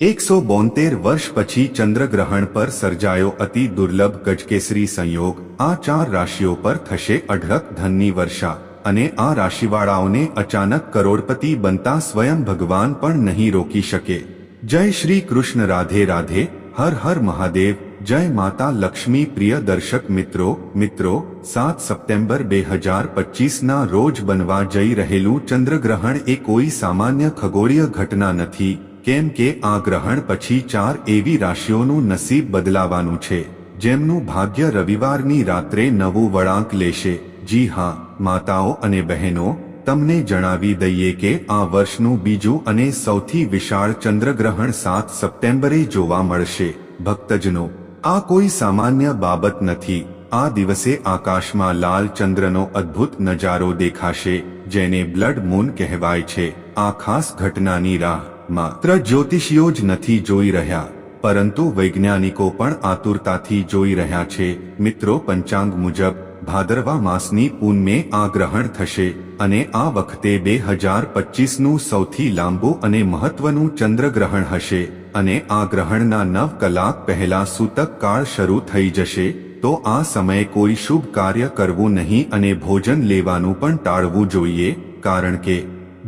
એકસો બોતેર વર્ષ પછી ચંદ્રગ્રહણ પર સર્જાયો અતિ દુર્લભ ગજકેસરી સંયોગ આ ચાર રાશિઓ પર થશે અઢળક ધનની વર્ષા અને આ રાશિવાળાઓને અચાનક કરોડપતિ બનતા સ્વયં ભગવાન પણ નહીં રોકી શકે જય શ્રી કૃષ્ણ રાધે રાધે હર હર મહાદેવ જય માતા લક્ષ્મી પ્રિય દર્શક મિત્રો મિત્રો સાત સપ્ટેમ્બર બે હજાર પચીસના રોજ બનવા જઈ રહેલું ચંદ્રગ્રહણ એ કોઈ સામાન્ય ખગોળીય ઘટના નથી કેમ કે આ ગ્રહણ પછી ચાર એવી રાશિઓનું નસીબ બદલાવાનું છે, જેમનું ભાગ્ય રવિવારની રાત્રે નવું વળાંક લેશે. જી હા, માતાઓ અને બહેનો, તમને જણાવી દઈએ કે આ વર્ષનું બીજું અને સૌથી વિશાળ ચંદ્રગ્રહણ સાત સપ્ટેમ્બરે જોવા મળશે. ભક્તજનો, આ કોઈ સામાન્ય બાબત નથી. આ દિવસે આકાશમાં લાલ ચંદ્રનો અદ્ભુત નજારો દેખાશે, જેને બ્લડ મૂન કહેવાય છે. આ ખાસ ઘટનાની રાહ માત્ર જ્યોતિષીઓ જ નથી જોઈ રહ્યા, પરંતુ વૈજ્ઞાનિકો પણ આતુરતાથી જોઈ રહ્યા છે. મિત્રો, પંચાંગ મુજબ, ભાદરવા માસની પૂનમે આ ગ્રહણ થશે અને આ વખતે બે હજાર પચીસનું સૌથી લાંબુ અને મહત્વનું ચંદ્રગ્રહણ હશે અને આ ગ્રહણના નવ કલાક પહેલા સૂતક કાળ શરૂ થઈ જશે, તો આ સમયે કોઈ શુભ કાર્ય કરવું નહીં અને ભોજન લેવાનું પણ ટાળવું જોઈએ, કારણ કે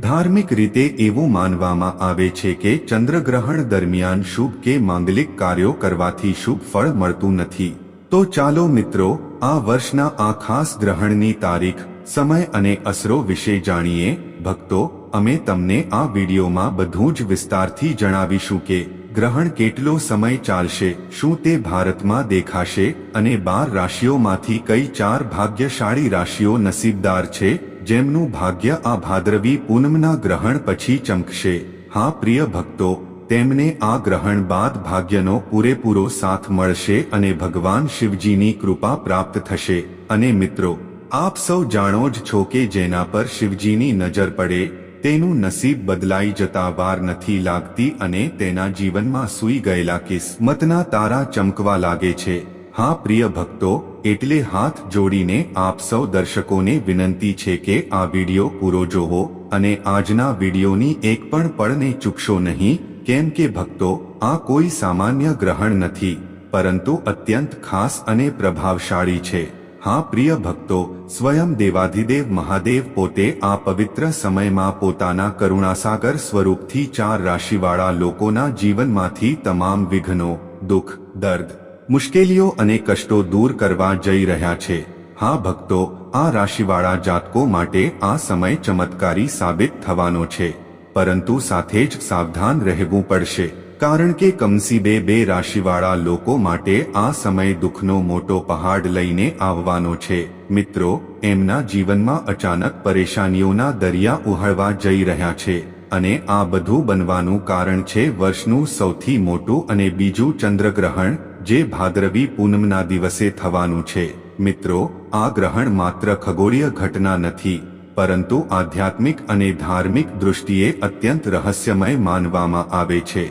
ધાર્મિક રીતે એવું માનવામાં આવે છે કે ચંદ્રગ્રહણ દરમિયાન શુભ કે માંગલિક કાર્યો કરવાથી શુભ ફળ મળતું નથી. તો ચાલો મિત્રો, આ વર્ષના આ ખાસ ગ્રહણની તારીખ, સમય અને અસરો વિશે જાણીએ. ભક્તો, અમે તમને આ વિડીયોમાં બધું જ વિસ્તારથી જણાવીશું કે ગ્રહણ કેટલો સમય ચાલશે, શું તે ભારતમાં દેખાશે અને બાર રાશિઓમાંથી કઈ ચાર ભાગ્યશાળી રાશિઓ નસીબદાર છે? જેમનું ભાગ્ય આ ભાદ્રવી પૂનમના ગ્રહણ પછી ચમકશે. હા, પ્રિય ભક્તો, તેમને આ ગ્રહણ બાદ ભાગ્યનો પૂરેપૂરો સાથ મળશે અને ભગવાન શિવજીની કૃપા પ્રાપ્ત થશે. અને મિત્રો, આપ સૌ જાણો જ છો કે જેના પર શિવજીની નજર પડે, તેનું નસીબ બદલાઈ જતા વાર નથી લાગતી અને તેના જીવનમાં સૂઈ ગયેલા કિસ્મતના તારા ચમકવા લાગે છે. હા પ્રિય ભક્તો, એટલે હાથ જોડીને આપ સૌ દર્શકોને વિનંતી છે કે આ વિડિયો પૂરો જોવો અને આજના વિડિયોની એક પણ પળને ચૂકશો નહીં. કેમ કે ભક્તો, આ કોઈ સામાન્ય ગ્રહણ નથી, પરંતુ અત્યંત ખાસ અને પ્રભાવશાળી છે. હા પ્રિય ભક્તો, સ્વયં દેવાધિદેવ મહાદેવ પોતે આ પવિત્ર સમયમાં પોતાના કરુણાસાગર સ્વરૂપથી ચાર રાશિવાળા લોકોના જીવનમાંથી તમામ વિઘ્નો, દુઃખ, દર્દ મુશ્કેલીઓ અને કષ્ટો દૂર કરવા જઈ રહ્યા છે. હા, ભક્તો, આ રાશિવાળા જાતકો માટે આ સમય ચમત્કારી સાબિત થવાનો છે. પરંતુ સાથે જ સાવધાન રહેવું પડશે. કારણ કે કમસીબે બે રાશિવાળા લોકો માટે આ સમય દુઃખનો મોટો પહાડ લઈને આવવાનો છે. મિત્રો, એમના જીવનમાં અચાનક પરેશાનીઓના દરિયા ઉહળવા જઈ રહ્યા છે. અને આ બધું બનવાનું કારણ છે વર્ષનું સૌથી મોટું અને બીજું ચંદ્રગ્રહણ જે ભાદરવી પૂનમના દિવસે થવાનું છે. મિત્રો, આ ગ્રહણ માત્ર ખગોળીય ઘટના નથી, પરંતુ આધ્યાત્મિક અને ધાર્મિક દૃષ્ટિએ અત્યંત રહસ્યમય માનવામાં આવે છે.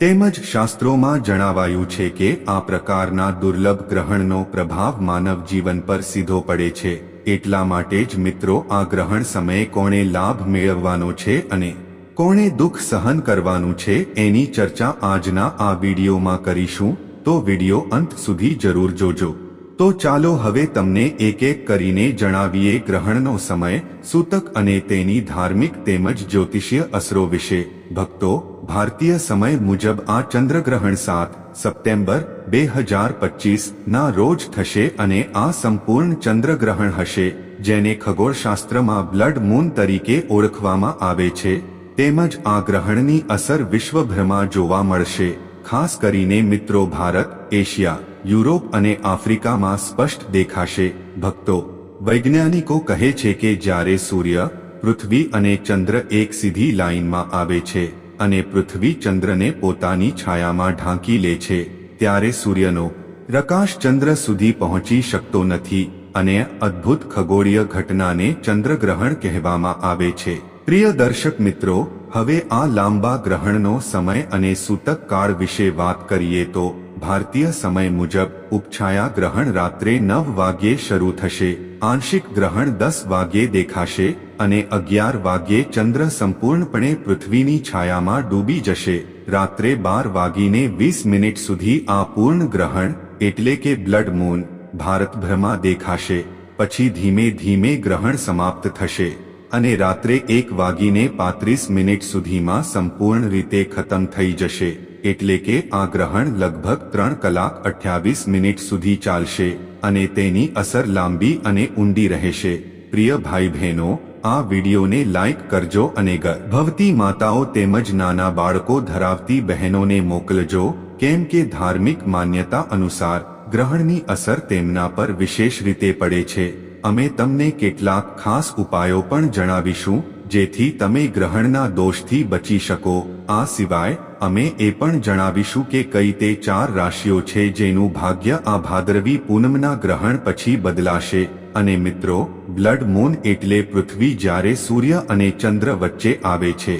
તેમજ શાસ્ત્રોમાં જણાવાયું છે કે આ પ્રકારના દુર્લભ ગ્રહણનો પ્રભાવ માનવ જીવન પર સીધો પડે છે. એટલા માટે જ મિત્રો, આ ગ્રહણ સમયે કોણે લાભ મેળવવાનો છે અને કોણે દુઃખ સહન કરવાનું છે એની ચર્ચા આજના આ વિડીયોમાં કરીશું. તો વિડિયો અંત સુધી જરૂર જોજો. તો ચાલો હવે તમને એક એક કરીને જણાવીએ ગ્રહણનો સમય, સૂતક અને તેની ધાર્મિક તેમજ જ્યોતિષીય અસરો વિશે. ભક્તો, ભારતીય સમય મુજબ આ ચંદ્રગ્રહણ સાત સપ્ટેમ્બર બે હજાર પચીસ ના રોજ થશે અને આ સંપૂર્ણ ચંદ્રગ્રહણ હશે, જેને ખગોળશાસ્ત્રમાં બ્લડ મૂન તરીકે ઓળખવામાં આવે છે. તેમજ આ ગ્રહણની અસર વિશ્વભરમાં જોવા મળશે. ખાસ કરીને મિત્રો ભારત, એશિયા, યુરોપ અને આફ્રિકામાં સ્પષ્ટ દેખાશે. ભક્તો, વૈજ્ઞાનિકો કહે છે કે જ્યારે સૂર્ય, પૃથ્વી અને ચંદ્ર એક સીધી લાઇનમાં આવે છે અને પૃથ્વી ચંદ્રને પોતાની છાયામાં ઢાંકી લે છે, ત્યારે સૂર્યનો પ્રકાશ ચંદ્ર સુધી પહોંચી શકતો નથી અને અદ્ભુત ખગોળીય ઘટનાને ચંદ્રગ્રહણ કહેવામાં આવે છે. પ્રિય દર્શક મિત્રો હવે આ લાંબા ગ્રહણનો સમય અને સૂતક કાળ વિશે વાત કરીએ તો ભારતીય સમય મુજબ ઉપછાયા ગ્રહણ રાત્રે નવ વાગ્યે શરૂ થશે, આંશિક ગ્રહણ દસ વાગ્યે દેખાશે અને અગિયાર વાગ્યે ચંદ્ર સંપૂર્ણપણે પૃથ્વીની છાયામાં ડૂબી જશે. રાત્રે બાર વાગીને વીસ મિનિટ સુધી આ પૂર્ણ ગ્રહણ, એટલે કે બ્લડ મૂન, ભારતભરમાં દેખાશે, પછી ધીમે ધીમે ગ્રહણ સમાપ્ત થશે. અને રાત્રે એક વાગીને પાંત્રીસ મિનિટ સુધીમાં સંપૂર્ણ રીતે ખતમ થઈ જશે, એટલે કે આ ગ્રહણ લગભગ ત્રણ કલાક અઠ્યાવીસ મિનિટ સુધી ચાલશે અને તેની અસર લાંબી અને ઊંડી રહેશે. પ્રિય ભાઈ બહેનો આ વિડીયોને લાઇક કરજો અને ગર્ભવતી માતાઓ તેમજ નાના બાળકો ધરાવતી બહેનોને મોકલજો, કેમ કે ધાર્મિક માન્યતા અનુસાર ગ્રહણની અસર તેમના પર વિશેષ રીતે પડે છે. અમે તમને કેટલાક ખાસ ઉપાયો પણ જણાવીશું, જેથી તમે ગ્રહણના દોષથી બચી શકો. આ સિવાય, અમે એ પણ જણાવીશું કે કઈ તે ચાર રાશિઓ છે જેનું ભાગ્ય આ ભાદરવી પૂનમના ગ્રહણ પછી બદલાશે. અને મિત્રો, બ્લડ મૂન એટલે પૃથ્વી જ્યારે સૂર્ય અને ચંદ્ર વચ્ચે આવે છે.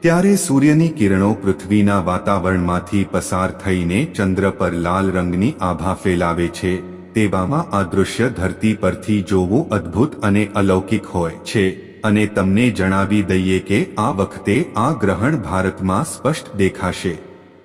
ત્યારે સૂર્યની કિરણો પૃથ્વીના વાતાવરણમાંથી પસાર થઈને ચંદ્ર પર લાલ રંગની આભા ફેલાવે છે. તેવામાં આ દૃશ્ય ધરતી પરથી જોવું અદ્ભુત અને અલૌકિક હોય છે, અને તમને જણાવી દઈએ કે આ વખતે આ ગ્રહણ ભારતમાં સ્પષ્ટ દેખાશે.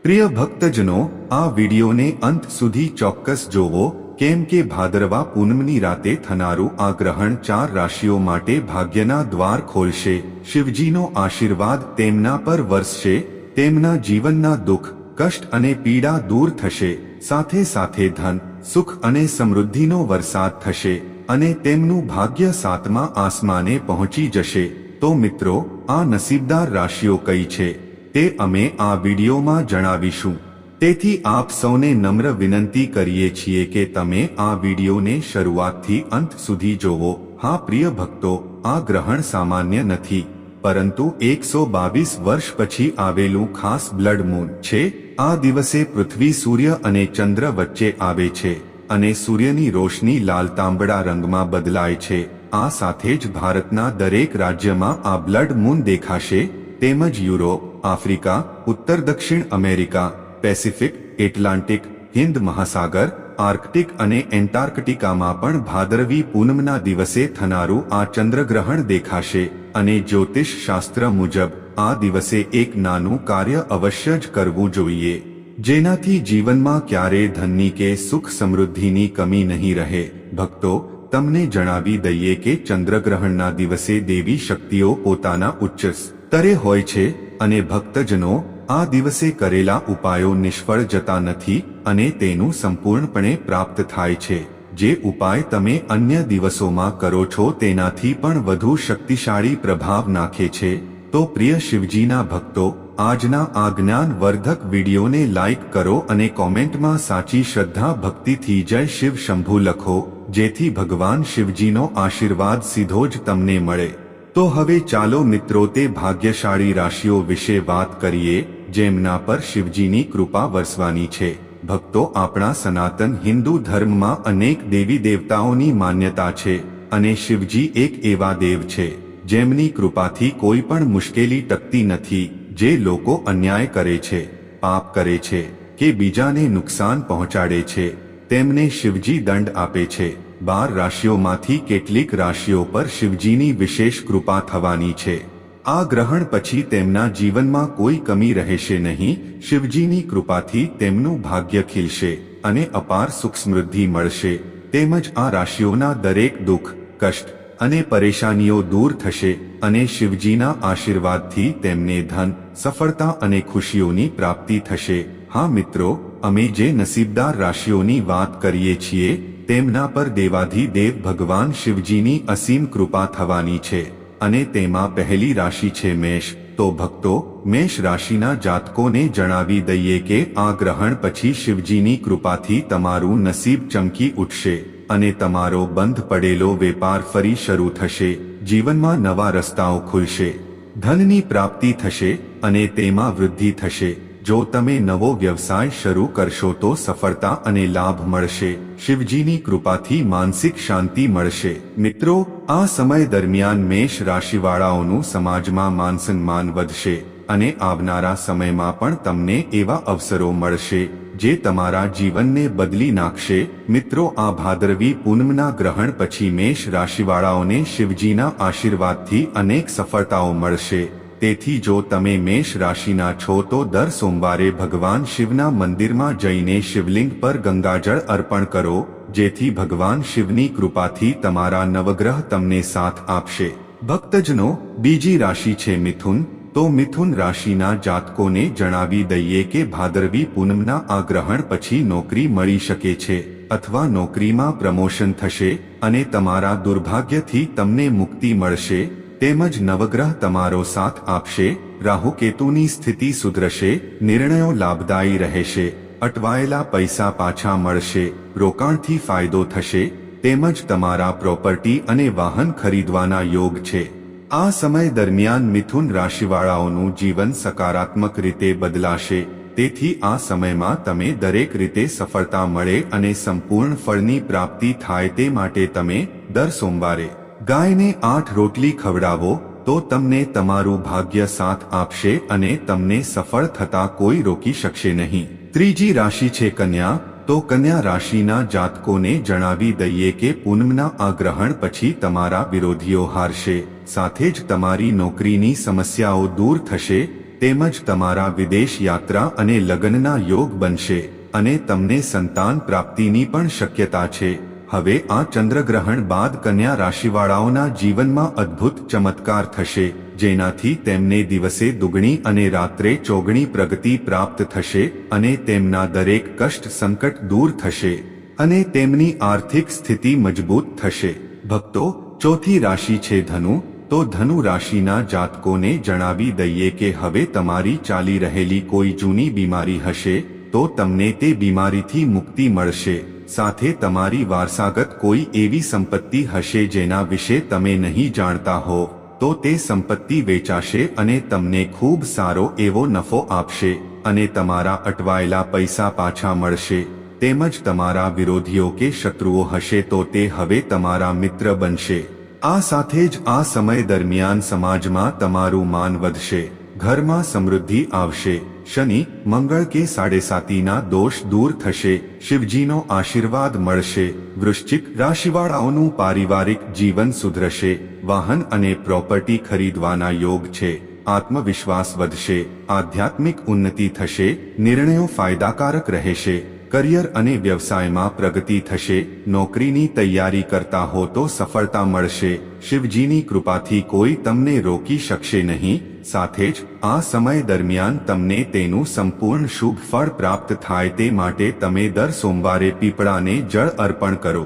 પ્રિય ભક્તજનો, આ વિડીયોને અંત સુધી ચોક્કસ જોવો, કેમ કે ભાદરવા પૂનમની રાતે થનારું આ ગ્રહણ ચાર રાશિઓ માટે ભાગ્યના દ્વાર ખોલશે. શિવજીનો આશીર્વાદ તેમના પર વરસશે, તેમના જીવનના દુઃખ, કષ્ટ અને પીડા દૂર થશે. સાથે સાથે ધન સુખ અને સમૃદ્ધિનો વરસાદ થશે અને તેમનું ભાગ્ય સાતમા આસમાને પહોંચી જશે. તો મિત્રો, આ નસીબદાર રાશિઓ કઈ છે? તે અમે આ વિડીયોમાં જણાવીશું. તેથી આપ સૌને નમ્ર વિનંતી કરીએ છીએ કે તમે આ વિડીયોને શરૂઆતથી અંત સુધી જોવો. હા, પ્રિય ભક્તો, આ ગ્રહણ સામાન્ય નથી. પરંતુ એકસો બાવીસ વર્ષ પછી આવેલું ખાસ બ્લડ મૂન છે. આ દિવસે પૃથ્વી સૂર્ય અને ચંદ્ર વચ્ચે આવે છે અને સૂર્યની રોશની લાલ તાંબડા રંગમાં બદલાય છે. આ સાથે જ ભારતના દરેક રાજ્યમાં આ બ્લડ મૂન દેખાશે, તેમજ યુરોપ, આફ્રિકા, ઉત્તર દક્ષિણ અમેરિકા, પેસિફિક, એટલાન્ટિક, હિન્દ મહાસાગર, આર્કટિક અને એન્ટાર્કટિકામાં પણ ભાદરવી પૂનમના દિવસે થનારું આ ચંદ્રગ્રહણ દેખાશે અને જ્યોતિષ શાસ્ત્ર મુજબ આ દિવસે એક નાનું કાર્ય અવશ્ય જ કરવું જોઈએ. જેનાથી જીવનમાં ક્યારે ધનની કે સુખ સમૃદ્ધિની કમી નહીં રહે. ભક્તો, તમને જણાવી દઈએ કે ચંદ્રગ્રહણના દિવસે દેવી શક્તિઓ પોતાના ઉચ્ચ સ્તરે હોય છે અને ભક્તજનો આ દિવસે કરેલા ઉપાયો નિષ્ફળ જતા નથી અને તેનું સંપૂર્ણપણે પ્રાપ્ત થાય છે. જે ઉપાય તમે અન્ય દિવસોમાં કરો છો તેનાથી પણ વધુ શક્તિશાળી પ્રભાવ નાખે છે. તો પ્રિય શિવજીના ભક્તો, આજના આ જ્ઞાનવર્ધક વિડીયોને લાઈક કરો અને કોમેન્ટમાં સાચી શ્રદ્ધા ભક્તિથી જય શિવ શંભુ લખો, જેથી ભગવાન શિવજીનો આશીર્વાદ સીધો જ તમને મળે. તો હવે ચાલો મિત્રો તે ભાગ્યશાળી રાશિઓ વિશે વાત કરીએ, જેમના પર શિવજીની કૃપા વરસવાની છે. ભક્તો, આપણા સનાતન હિન્દુ ધર્મમાં અનેક દેવી દેવતાઓની માન્યતા છે, અને શિવજી એક એવા દેવ છે. જેમની કૃપાથી કોઈ પણ મુશ્કેલી ટકતી નથી, જે લોકો અન્યાય કરે છે, પાપ કરે છે, કે બીજાને નુકસાન પહોંચાડે છે, તેમને શિવજી દંડ આપે છે. બાર રાશિઓમાંથી કેટલીક રાશિઓ પર શિવજીની વિશેષ કૃપા થવાની છે. આ ગ્રહણ પછી તેમના જીવનમાં કોઈ કમી રહેશે નહીં, શિવજીની કૃપાથી તેમનું ભાગ્ય ખીલશે અને અપાર સુખ સમૃદ્ધિ મળશે. તેમજ આ રાશિઓના દરેક દુઃખ, કષ્ટ અને પરેશાનીઓ દૂર થશે અને શિવજીના આશીર્વાદથી તેમને ધન, સફળતા અને ખુશીઓની પ્રાપ્તિ થશે. હા મિત્રો, અમે જે નસીબદાર રાશિઓની વાત કરીએ છીએ, તેમના પર દેવાધિદેવ ભગવાન શિવજીની અસીમ કૃપા થવાની છે. અને તેમાં પહેલી રાશિ છે મેષ. તો ભક્તો, મેષ રાશિના જાતકોને જણાવી દઈએ કે આ ગ્રહણ પછી શિવજીની કૃપાથી તમારું નસીબ ચમકી ઉઠશે. અને તમારો બંધ પડેલો વેપાર ફરી શરૂ થશે, જીવનમાં નવા રસ્તાઓ ખુલશે, ધનની પ્રાપ્તિ થશે અને તેમાં વૃદ્ધિ થશે. જો તમે નવો વ્યવસાય શરૂ કરશો તો સફળતા અને લાભ મળશે. શિવજીની કૃપાથી માનસિક શાંતિ મળશે. મિત્રો, આ સમય દરમિયાન મેષ રાશિવાળાઓનું સમાજમાં માન સન્માન વધશે અને આવનારા સમયમાં પણ તમને એવા અવસરો મળશે. જે તમારા જીવનને બદલી નાખશે. મિત્રો, આ ભાદરવી પૂનમના ગ્રહણ પછી મેષ રાશિવાળાઓને શિવજીના આશીર્વાદથી અનેક સફળતાઓ મળશે. તેથી જો તમે મેષ રાશિના છો તો દર સોમવારે ભગવાન શિવના મંદિરમાં જઈને શિવલિંગ પર ગંગાજળ અર્પણ કરો, જેથી ભગવાન શિવની કૃપાથી તમારા નવગ્રહ તમને સાથ આપશે. ભક્તજનો, બીજી રાશિ છે મિથુન તો મિથુન રાશિના જાતકોને જણાવી દઈએ કે ભાદરવી પૂનમના આ ગ્રહણ પછી નોકરી મળી શકે છે અથવા નોકરીમાં પ્રમોશન થશે અને તમારા દુર્ભાગ્યથી તમને મુક્તિ મળશે, તેમજ નવગ્રહ તમારો સાથ આપશે, રાહુ કેતુની સ્થિતિ સુધરશે, નિર્ણયો લાભદાયી રહેશે, અટવાયેલા પૈસા પાછા મળશે, રોકાણથી ફાયદો થશે, તેમજ તમારા પ્રોપર્ટી અને વાહન ખરીદવાના યોગ છે. આ સમય દરમિયાન મિથુન રાશિવાળાઓનું જીવન સકારાત્મક રીતે બદલાશે, તેથી આ સમયમાં તમે દરેક રીતે સફળતા મળે અને સંપૂર્ણ ફળની પ્રાપ્તિ થાય તે માટે તમે દર સોમવારે ગાયને આઠ રોટલી ખવડાવો, તો તમને તમારું ભાગ્ય સાથ આપશે અને તમને સફળ થતા કોઈ રોકી શકશે નહીં. ત્રીજી રાશિ છે કન્યા તો કન્યા રાશિના જાતકોને જણાવી દઈએ કે પૂનમના આ ગ્રહણ પછી તમારા વિરોધીઓ હારશે, સાથે જ તમારી નોકરીની સમસ્યાઓ દૂર થશે, તેમજ તમારા વિદેશ યાત્રા અને લગ્નના યોગ બનશે, અને તમને સંતાન પ્રાપ્તિની પણ શક્યતા છે. હવે આ ચંદ્રગ્રહણ બાદ કન્યા રાશિવાળાઓના જીવનમાં અદ્ભુત ચમત્કાર થશે, જેનાથી તેમને દિવસે દુગણી અને રાત્રે ચોગણી પ્રગતિ પ્રાપ્ત થશે અને તેમના દરેક કષ્ટ સંકટ દૂર થશે અને તેમની આર્થિક સ્થિતિ મજબૂત થશે. ભક્તો, ચોથી રાશિ છે ધનુ, તો ધનુ રાશિના જાતકોને જણાવી દઈએ કે હવે તમારી ચાલી રહેલી કોઈ જૂની બીમારી હશે, તો તમને તે બીમારીથી મુક્તિ મળશે. સાથે તમારી વારસાગત કોઈ એવી સંપત્તિ હશે જેના વિશે તમે નહીં જાણતા હો, તો તે સંપત્તિ વેચાશે અને તમને ખૂબ સારો એવો નફો આપશે અને તમારા અટવાયેલા પૈસા પાછા મળશે. તેમજ તમારા વિરોધીઓ કે શત્રુઓ હશે તો તે હવે તમારા મિત્ર બનશે. આ સાથે જ આ સમય દરમિયાન સમાજમાં તમારું માન વધશે, ઘરમાં સમૃદ્ધિ આવશે. શનિ, મંગળ કે સાડેસાતીના દોષ દૂર થશે, શિવજીનો આશીર્વાદ મળશે, વૃશ્ચિક રાશિવાળાઓનું પારિવારિક જીવન સુધરશે, વાહન અને પ્રોપર્ટી ખરીદવાના યોગ છે, આત્મવિશ્વાસ વધશે, આધ્યાત્મિક ઉન્નતિ થશે, નિર્ણયો ફાયદાકારક રહેશે કરિયર અને વ્યવસાયમાં પ્રગતિ થશે, નોકરીની તૈયારી કરતા હો તો સફળતા મળશે, શિવજીની કૃપાથી કોઈ તમને રોકી શકશે નહીં, સાથે જ આ સમય દરમિયાન તમને તેનું સંપૂર્ણ શુભ ફળ પ્રાપ્ત થાય તે માટે તમે દર સોમવારે પીપળાને જળ અર્પણ કરો.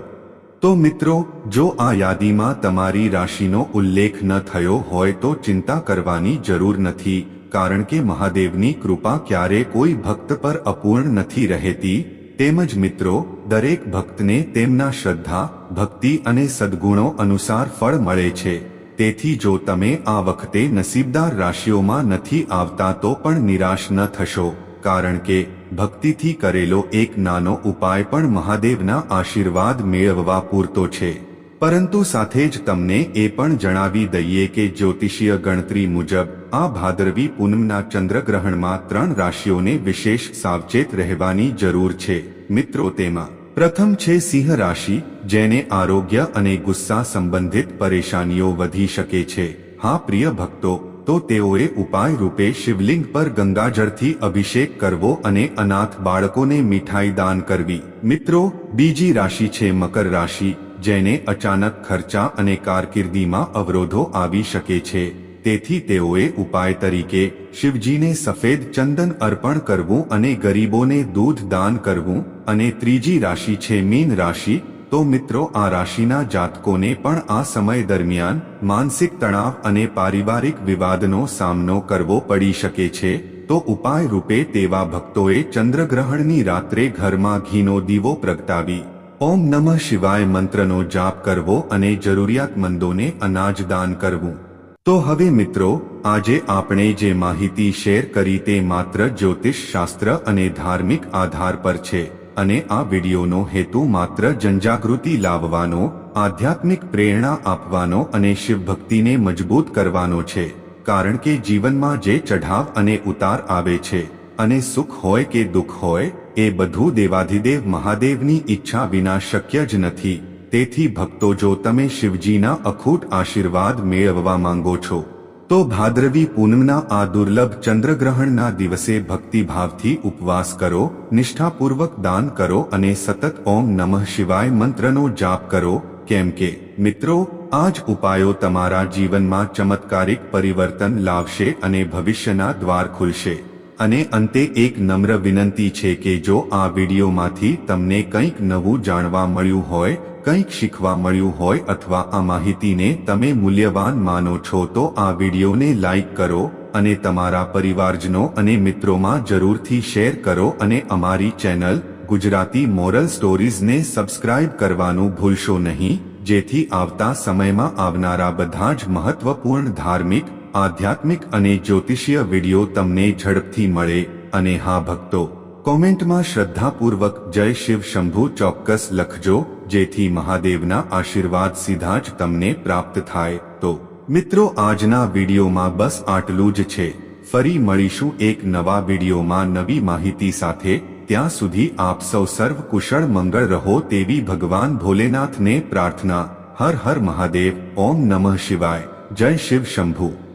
તો મિત્રો, જો આ યાદીમાં તમારી રાશિનો ઉલ્લેખ ન થયો હોય તો ચિંતા કરવાની જરૂર નથી, કારણ કે મહાદેવની કૃપા ક્યારે કોઈ ભક્ત પર અપૂર્ણ નથી રહેતી તેમજ મિત્રો, દરેક ભક્તને તેમના શ્રદ્ધા, ભક્તિ અને સદ્ગુણો અનુસાર ફળ મળે છે. તેથી જો તમે આ વખતે નસીબદાર રાશિઓમાં નથી આવતા તો પણ નિરાશ ન થશો. કારણ કે, ભક્તિથી કરેલો એક નાનો ઉપાય પણ મહાદેવના આશીર્વાદ મેળવવા પૂરતો છે. પરંતુ સાથે જ તમને એ પણ જણાવી દઈએ કે જ્યોતિષીય ગણતરી મુજબ, આ ભાદરવી પૂનમના ચંદ્રગ્રહણમાં ત્રણ રાશિઓને વિશેષ સાવચેત રહેવાની જરૂર છે. મિત્રો, તેમાં પ્રથમ છે સિંહ રાશિ, જેને આરોગ્ય અને ગુસ્સા સંબંધિત પરેશાનીઓ વધી શકે છે. હા, પ્રિય ભક્તો, તો તેઓએ ઉપાય રૂપે શિવલિંગ પર ગંગાજળથી અભિષેક કરવો અને અનાથ બાળકોને મીઠાઈ દાન કરવી. મિત્રો, બીજી રાશિ છે મકર રાશિ જેને અચાનક ખર્ચા અને કારકિર્દીમાં અવરોધો આવી શકે છે. તેથી તેઓએ ઉપાય તરીકે શિવજીને સફેદ ચંદન અર્પણ કરવું અને ગરીબોને દૂધ દાન કરવું અને ત્રીજી રાશિ છે મીન રાશિ. તો મિત્રો, આ રાશિના જાતકોને પણ આ સમય દરમિયાન માનસિક તણાવ અને પારિવારિક વિવાદનો સામનો કરવો પડી શકે છે. તો ઉપાય રૂપે તેવા ભક્તોએ ચંદ્રગ્રહણની રાત્રે ઘરમાં ઘીનો દીવો પ્રગટાવી ઓમ નમઃ શિવાય મંત્રનો જાપ કરવો અને જરૂરિયાતમંદોને અનાજ દાન કરવું. તો હવે મિત્રો, આજે આપણે જે માહિતી શેર કરી તે માત્ર જ્યોતિષ શાસ્ત્ર અને ધાર્મિક આધાર પર છે અને આ વિડીયોનો હેતુ માત્ર જનજાગૃતિ લાવવાનો, આધ્યાત્મિક પ્રેરણા આપવાનો અને શિવભક્તિને મજબૂત કરવાનો છે. કારણ કે જીવનમાં જે ચઢાવ અને ઉતાર આવે છે અને સુખ હોય કે દુઃખ હોય, એ બધું દેવાધિદેવ મહાદેવની ઈચ્છા વિના શક્ય જ નથી. તેથી ભક્તો, જો તમે શિવજીના અખૂટ આશીર્વાદ મેળવવા માંગો છો, તો ભાદ્રવી પૂનમના આ દુર્લભ ચંદ્રગ્રહણના દિવસે ભક્તિભાવથી ઉપવાસ કરો, નિષ્ઠાપૂર્વક દાન કરો અને સતત ઓમ નમઃ શિવાય મંત્રનો જાપ કરો. કેમ કે, મિત્રો, આ જ ઉપાયો તમારા જીવનમાં ચમત્કારિક પરિવર્તન લાવશે અને ભવિષ્યના દ્વાર ખુલશે. અને અંતે એક નમ્ર વિનંતી છે કે જો આ વિડીયોમાંથી તમને કંઈક નવું જાણવા મળ્યું હોય, કંઈક શીખવા મળ્યું હોય અથવા આ માહિતીને તમે મૂલ્યવાન માનો છો તો આ વિડીયોને લાઈક કરો અને તમારા પરિવારજનો અને મિત્રોમાં જરૂરથી શેર કરો અને અમારી ચેનલ ગુજરાતી મોરલ સ્ટોરીઝને સબસ્ક્રાઇબ કરવાનું ભૂલશો નહીં, જેથી આવતા સમયમાં આવનારા બધા જ મહત્વપૂર્ણ ધાર્મિક આધ્યાત્મિક અને જ્યોતિષીય વીડિયો તમને ઝડપથી મળે અને હા ભક્તો, કોમેન્ટમાં શ્રદ્ધાપૂર્વક જય શિવ શંભુ ચોક્કસ લખજો, જેથી મહાદેવના આશીર્વાદ સીધા જ તમને પ્રાપ્ત થાય. તો, મિત્રો આજના વિડીયોમાં બસ આટલું જ છે. ફરી મળીશું એક નવા વિડીયોમાં નવી માહિતી સાથે. ત્યાં સુધી આપ સૌ સર્વ કુશળ મંગળ રહો તેવી ભગવાન ભોલેનાથને પ્રાર્થના. હર હર મહાદેવ, ઓમ નમઃ શિવાય. જય શિવ શંભુ.